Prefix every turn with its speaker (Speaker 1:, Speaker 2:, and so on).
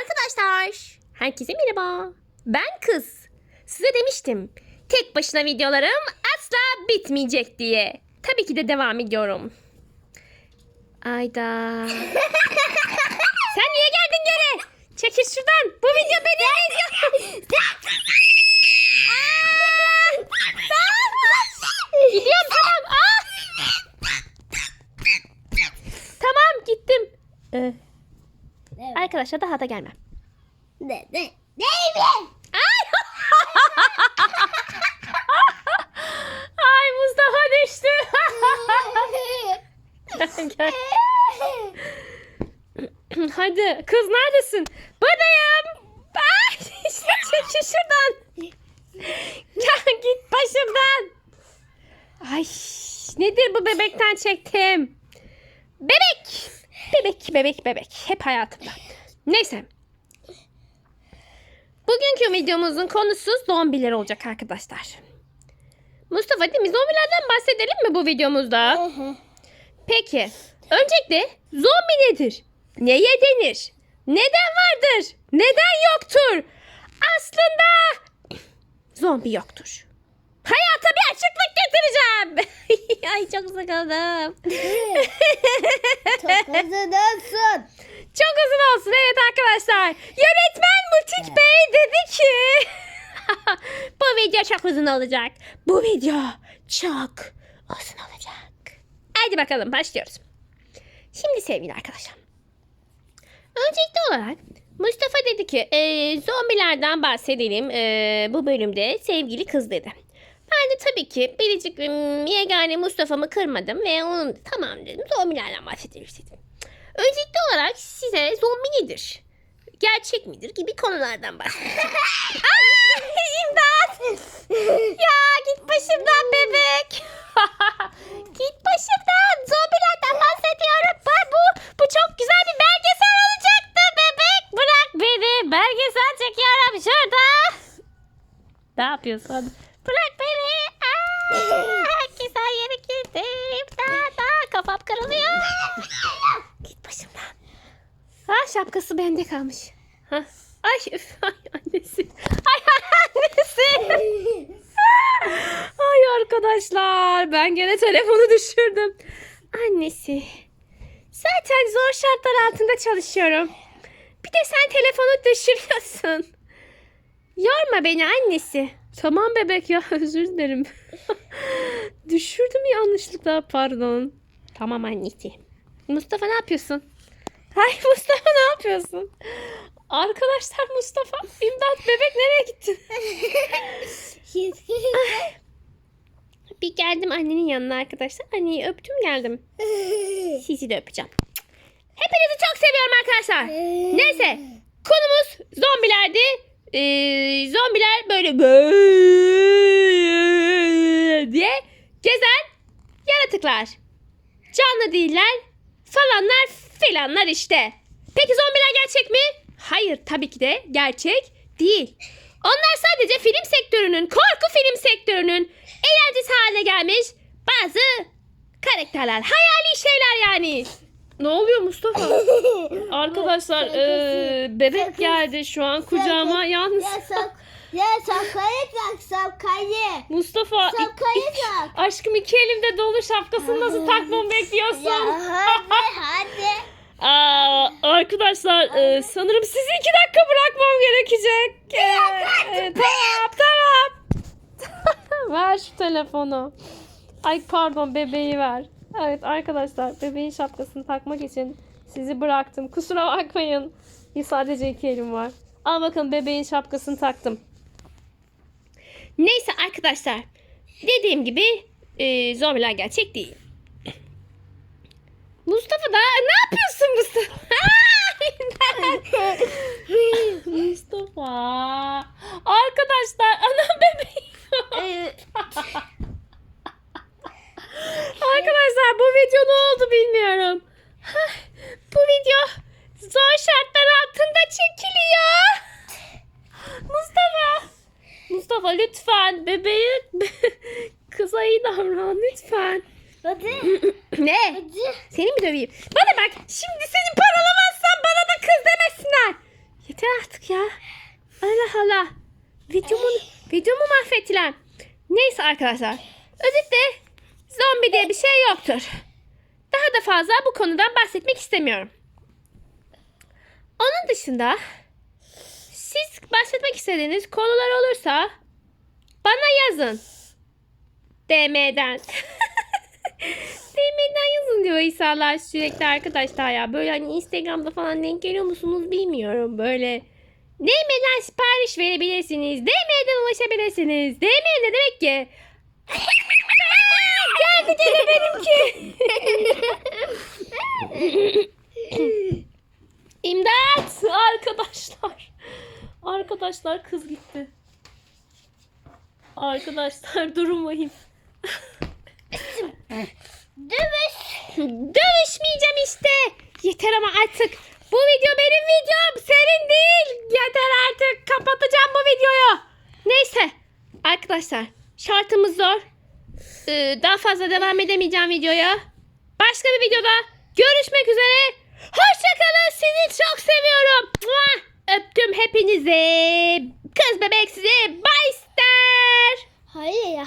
Speaker 1: Arkadaşlar, herkese merhaba. Ben kız. Size demiştim. Tek başına videolarım asla bitmeyecek diye. Tabii ki de devam ediyorum. Ayda. Sen niye geldin geri? Çekil şuradan. Bu video beni izliyor. Gidiyorum tamam. Aa! Tamam gittim. Ee, arkadaşlar daha da gelmem.
Speaker 2: Ne ne? Neymiş?
Speaker 1: Ay! Ay Mustafa düştü. Gel. Hadi kız neredesin? Buradayım. Ay, işte çekil şuradan. Ya git başımdan. Ay nedir bu bebekten çektim? Bebek. Bebek bebek bebek. Hep hayatımda. Neyse. Bugünkü videomuzun konusu zombiler olacak arkadaşlar. Mustafa değil mi? Zombilerden bahsedelim mi bu videomuzda? Peki. Öncelikle zombi nedir? Neye denir? Neden vardır? Neden yoktur? Aslında zombi yoktur. Hayata bir açıklık getireceğim. Çok sıkıldım.
Speaker 2: Çok uzun olsun.
Speaker 1: Çok uzun olsun evet arkadaşlar. Yönetmen Mutik Bey dedi ki bu video çok uzun olacak. Bu video çok uzun olacak. Hadi bakalım başlıyoruz. Şimdi sevgili arkadaşlar. Öncelikli olarak Mustafa dedi ki "Ee, zombilerden bahsedelim ee, bu bölümde sevgili kız dedi. Ben de tabii ki biricik yegane Mustafa'mı kırmadım ve onun tamam dedim zombilerden bahsedelim dedim. Öncelikli olarak size zombi nedir? Gerçek midir gibi konulardan bahsedeceğim. İmdat! Ya git başımdan bebek. git başımdan. Zombilerden bahsediyorum. Ben bu bu çok güzel bir belgesel olacaktı bebek. Bırak beni. Belgesel çekiyorum şurada. Ne yapıyorsun? Bırak beni. Aa, güzel yere girdim. Daha daha kafam kırılıyor. Git başımdan. Ha şapkası bende kalmış. Ha. Ay üf ay annesi. Ay annesi. Ay arkadaşlar ben gene telefonu düşürdüm. Annesi. Zaten zor şartlar altında çalışıyorum. Bir de sen telefonu düşürüyorsun. Yorma beni annesi. Tamam bebek ya özür dilerim. Düşürdüm yanlışlıkla pardon. Tamam annesi. Mustafa ne yapıyorsun? Ay Mustafa ne yapıyorsun? Arkadaşlar Mustafa imdat bebek nereye gittin? Bir geldim annenin yanına arkadaşlar. Anneyi öptüm geldim. Sizi de öpeceğim. Hepinizi çok seviyorum arkadaşlar. Neyse konumuz zombilerdi. Ee, zombiler böyle böyle diye gezen yaratıklar. Canlı değiller falanlar filanlar işte. Peki zombiler gerçek mi? Hayır tabii ki de gerçek değil. Onlar sadece film sektörünün, korku film sektörünün eğlencesi haline gelmiş bazı karakterler. Hayali şeyler yani. Ne oluyor Mustafa? Arkadaşlar eee, bebek geldi şu an kucağıma yalnız.
Speaker 2: Ya sak ya saklayı tak saklayı.
Speaker 1: Mustafa
Speaker 2: Saklayı tak.
Speaker 1: aşkım iki elimde dolu şapkasını nasıl takmamı bekliyorsun?
Speaker 2: Ya hadi hadi.
Speaker 1: Aa, arkadaşlar e, sanırım sizi iki dakika bırakmam gerekecek. Ee, tamam tamam. ver şu telefonu. Ay pardon bebeği ver. Evet arkadaşlar bebeğin şapkasını takmak için sizi bıraktım. Kusura bakmayın. Sadece iki elim var. Al bakın bebeğin şapkasını taktım. Neyse arkadaşlar. Dediğim gibi e, zombiler gerçek değil. Mustafa da ne yapıyorsun Mustafa? Mustafa. Arkadaşlar anam bebeğim. Arkadaşlar bu video ne oldu bilmiyorum. Hah, bu video zor şartlar altında çekiliyor. Mustafa. Mustafa lütfen bebeği kıza iyi davran lütfen.
Speaker 2: Hadi.
Speaker 1: Ne?
Speaker 2: Hadi.
Speaker 1: Seni mi döveyim? Bana bak şimdi seni paralamazsam bana da kız demesinler. Ya Ya Allah Allah. Videomu, videomu mahvettiler. Neyse arkadaşlar. Özetle zombi diye bir şey yoktur. Daha da fazla bu konudan bahsetmek istemiyorum. Onun dışında siz bahsetmek istediğiniz konular olursa bana yazın. DM'den. DM'den yazın diyor insanlar sürekli arkadaşlar ya. Böyle hani Instagram'da falan denk geliyor musunuz bilmiyorum. Böyle DM'den sipariş verebilirsiniz. DM'den ulaşabilirsiniz. DM ne demek ki? Geldi gene benimki. İmdat arkadaşlar. Arkadaşlar kız gitti. Arkadaşlar durun bakayım.
Speaker 2: Dövüş.
Speaker 1: Dövüşmeyeceğim işte. Yeter ama artık. Bu video benim videom. Senin değil. Yeter artık. Kapatacağım bu videoyu. Neyse. Arkadaşlar şartımız zor. Ee, daha fazla devam edemeyeceğim videoya. Başka bir videoda görüşmek üzere. Hoşçakalın. Sizi çok seviyorum. Öptüm hepinizi. Kız bebek size. Bye.
Speaker 2: Hayır ya.